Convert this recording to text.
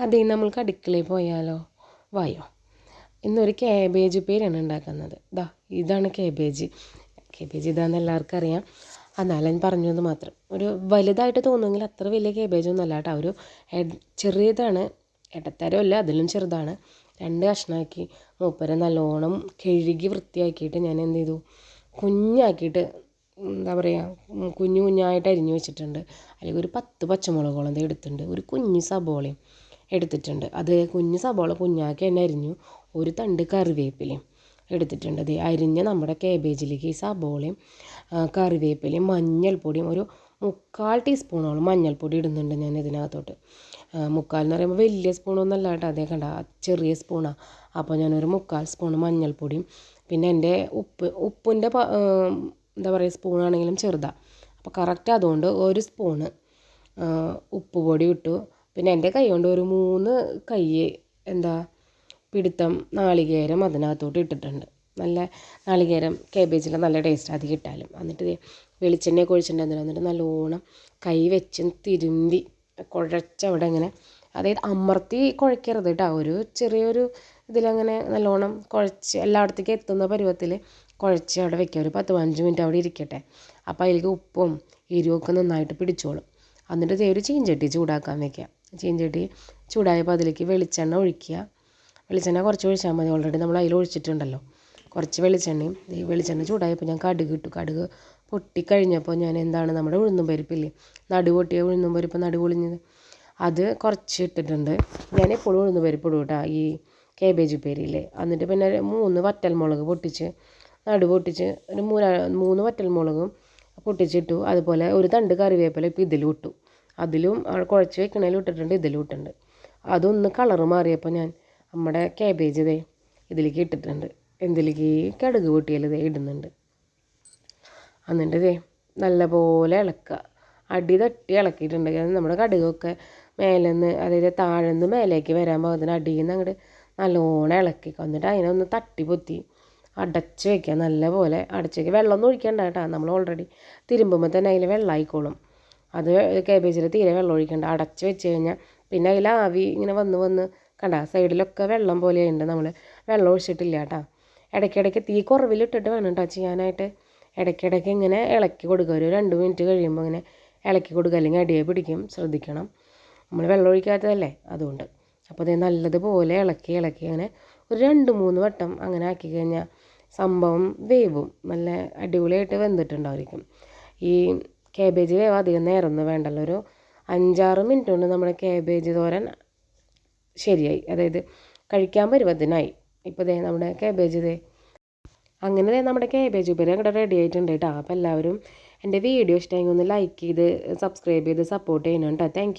അതേ നമ്മൾക്ക് അടുക്കളയിൽ പോയാലോ? വായോ. ഇന്നൊരു കാബേജ് പേരാണ് ഉണ്ടാക്കുന്നത്. ദാ ഇതാണ് കാബേജ് കാബേജ് ഇതാന്ന് എല്ലാവർക്കും അറിയാം എന്നാലും പറഞ്ഞത് മാത്രം. ഒരു വലുതായിട്ട് തോന്നുമെങ്കിൽ അത്ര വലിയ കാബേജൊന്നും അല്ല കേട്ടോ. ഒരു ചെറിയതാണ്. ഇടത്തരമല്ല അതിലും ചെറുതാണ്. രണ്ട് കഷ്ണമാക്കി. മൂപ്പരെ നല്ലോണം കഴുകി വൃത്തിയാക്കിയിട്ട് ഞാൻ എന്ത് ചെയ്തു? കുഞ്ഞാക്കിയിട്ട് എന്താ പറയുക കുഞ്ഞു കുഞ്ഞായിട്ട് അരിഞ്ഞു വെച്ചിട്ടുണ്ട്. അല്ലെങ്കിൽ ഒരു പത്ത് പച്ചമുളകോളം എടുത്തിട്ടുണ്ട്. ഒരു കുഞ്ഞു സബോളയും. എടുത്തിട്ടുണ്ട്. അത് കുഞ്ഞ് സബോള കുഞ്ഞാക്കി തന്നെ അരിഞ്ഞു. ഒരു തണ്ട് കറിവേപ്പിലയും എടുത്തിട്ടുണ്ട്. അത് അരിഞ്ഞ നമ്മുടെ കേബേജിലേക്ക് ഈ സബോളയും കറിവേപ്പിലയും മഞ്ഞൾപ്പൊടിയും ഒരു മുക്കാൽ ടീസ്പൂണോളം മഞ്ഞൾപ്പൊടി ഇടുന്നുണ്ട് ഞാൻ ഇതിനകത്തോട്ട്. മുക്കാൽ എന്ന് പറയുമ്പോൾ വലിയ സ്പൂണൊന്നും അല്ല കേട്ടോ. അതേ കണ്ട ചെറിയ സ്പൂണാണ് അപ്പോൾ ഞാനൊരു മുക്കാൽ സ്പൂൺ മഞ്ഞൾപ്പൊടിയും പിന്നെ എന്റെ ഉപ്പ് ഉപ്പിന്റെ എന്താ പറയുക സ്പൂണാണെങ്കിലും ചെറുതാണ് അപ്പോൾ കറക്റ്റ് അതുകൊണ്ട് ഒരു സ്പൂണ് ഉപ്പ് പൊടി ഇട്ടു. പിന്നെ എന്റെ കൈ കൊണ്ട് ഒരു മൂന്ന് കൈ എന്താ പിടുത്തം നാളികേരം അതിനകത്തോട്ട് ഇട്ടിട്ടുണ്ട്. നല്ല നാളികേരം കാബേജിന്റെ നല്ല ടേസ്റ്റ് അത് കിട്ടാലും. എന്നിട്ട് വെളിച്ചെണ്ണയൊക്കെ ഒഴിച്ചിട്ടുണ്ട്. എന്നിട്ട് നല്ലോണം കൈ വെച്ച് തിരുമ്പി കുഴച്ചവിടെ ഇങ്ങനെ അതായത് അമർത്തി കുഴക്കരുത് കേട്ടോ. ഒരു ചെറിയൊരു ഇതിലങ്ങനെ നല്ലോണം കുഴച്ച് എല്ലായിടത്തേക്കും എത്തുന്ന പരുവത്തിൽ കുഴച്ച് അവിടെ വെക്കുക. ഒരു പത്ത് പതിനഞ്ച് മിനിറ്റ് അവിടെ ഇരിക്കട്ടെ. അപ്പോൾ അതിലേക്ക് ഉപ്പും എരിവൊക്കെ നന്നായിട്ട് പിടിച്ചോളും. എന്നിട്ട് ഒരു ചീഞ്ചട്ടി ചൂടാക്കാൻ വെക്കുക. ചീഞ്ചട്ടി ചൂടായപ്പോൾ അതിലേക്ക് വെളിച്ചെണ്ണ ഒഴിക്കുക. വെളിച്ചെണ്ണ കുറച്ച് ഒഴിച്ചാൽ മതി. ഓൾറെഡി നമ്മൾ അതിൽ ഒഴിച്ചിട്ടുണ്ടല്ലോ. കുറച്ച് വെളിച്ചെണ്ണയും ഈ വെളിച്ചെണ്ണ ചൂടായപ്പോൾ ഞാൻ കടുക് ഇട്ടു. കടുക് പൊട്ടിക്കഴിഞ്ഞപ്പോൾ ഞാൻ എന്താണ് നമ്മുടെ ഉഴുന്നും പരിപ്പില്ലേ? നടു പൊട്ടിയ ഉഴുന്നും പരിപ്പ് നടു പൊളിഞ്ഞത്. അത് കുറച്ച് ഇട്ടിട്ടുണ്ട്. ഞാൻ എപ്പോഴും ഉഴുന്ന് പരിപ്പ് ഇടും കേട്ടോ. ഈ കേബേജ് ഉപ്പേരിയില്ലേ? എന്നിട്ട് പിന്നെ മൂന്ന് വറ്റൽമുളക് പൊട്ടിച്ച് നടു പൊട്ടിച്ച് ഒരു മൂന്ന് മൂന്ന് വറ്റൽമുളകും പൊട്ടിച്ചിട്ടു. അതുപോലെ ഒരു തണ്ട് കറിവേപ്പില ഇപ്പോൾ ഇതിലും ഇട്ടു. അതിലും കുഴച്ച് വെക്കണേലും ഇട്ടിട്ടുണ്ട് ഇതിലും ഇട്ടിട്ടുണ്ട്. അതൊന്ന് കളറ് മാറിയപ്പോൾ ഞാൻ നമ്മുടെ കാബേജ് ഇതേ ഇതിലേക്ക് ഇട്ടിട്ടുണ്ട്. എന്തിലേക്ക് കടുക് പൊട്ടിയാൽ ഇതേ ഇടുന്നുണ്ട്. എന്നിട്ട് ഇതേ നല്ലപോലെ ഇളക്കുക. അടി തട്ടി ഇളക്കിയിട്ടുണ്ട്. നമ്മുടെ കടുകൊക്കെ മേലെ നിന്ന് അതായത് താഴെ നിന്ന് മേലേക്ക് വരാൻ പോകുന്നതിന് അടിയിൽ നിന്ന് അങ്ങോട്ട് നല്ലോണം ഇളക്കി എന്നിട്ട് അതിനൊന്ന് തട്ടി പൊത്തി അടച്ച് വയ്ക്കുക നല്ല പോലെ അടച്ച് വയ്ക്കുക വെള്ളമൊന്നും ഒഴിക്കണ്ട കേട്ടോ. നമ്മൾ ഓൾറെഡി തിരുമ്പുമ്പോൾ തന്നെ അതിൽ വെള്ളമായിക്കോളും. അത് കേബേജിൽ തീരെ വെള്ളം ഒഴിക്കണ്ട. അടച്ച് വെച്ച് കഴിഞ്ഞാൽ പിന്നെ അതിൽ ആവി ഇങ്ങനെ വന്ന് വന്ന് കണ്ട സൈഡിലൊക്കെ വെള്ളം പോലെ പോലെയുണ്ട് നമ്മൾ വെള്ളം ഒഴിച്ചിട്ടില്ല കേട്ടോ. ഇടയ്ക്കിടയ്ക്ക് തീ കുറവിലിട്ടിട്ട് വേണം കേട്ടോ ചെയ്യാനായിട്ട്. ഇടയ്ക്കിടയ്ക്ക് ഇങ്ങനെ ഇളക്കി കൊടുക്കുക. ഒരു രണ്ട് മിനിറ്റ് കഴിയുമ്പോൾ ഇങ്ങനെ ഇളക്കി കൊടുക്കുക. അല്ലെങ്കിൽ അടിയെ പിടിക്കും. ശ്രദ്ധിക്കണം. നമ്മൾ വെള്ളം ഒഴിക്കാത്തതല്ലേ അതുകൊണ്ട്. അപ്പോൾ അത് നല്ലതുപോലെ ഇളക്കി ഇളക്കി അങ്ങനെ ഒരു രണ്ട് മൂന്ന് വട്ടം അങ്ങനെ ആക്കി കഴിഞ്ഞാൽ സംഭവം വേവും. നല്ല അടിപൊളിയായിട്ട് വെന്തിട്ടുണ്ടായിരിക്കും ഈ കാബേജ് വേവ് അധികം നേരമൊന്നും വേണ്ടല്ലോ. ഒരു അഞ്ചാറ് മിനിറ്റ് കൊണ്ട് നമ്മുടെ കാബേജ് തോരൻ ശരിയായി. അതായത് കഴിക്കാൻ പരുവത്തിനായി. ഇപ്പോൾ ദേ നമ്മുടെ കാബേജ് ദേ. അങ്ങനെ ദേ നമ്മുടെ കാബേജ് ഉപ്പേരി അങ്ങോട്ട് റെഡി ആയിട്ടുണ്ട് കേട്ടോ അപ്പോൾ എല്ലാവരും എന്റെ വീഡിയോ ഇഷ്ടമെങ്കിൽ ഒന്ന് ലൈക്ക് ചെയ്ത് സബ്സ്ക്രൈബ് ചെയ്ത് സപ്പോർട്ട് ചെയ്യണം കേട്ടോ താങ്ക്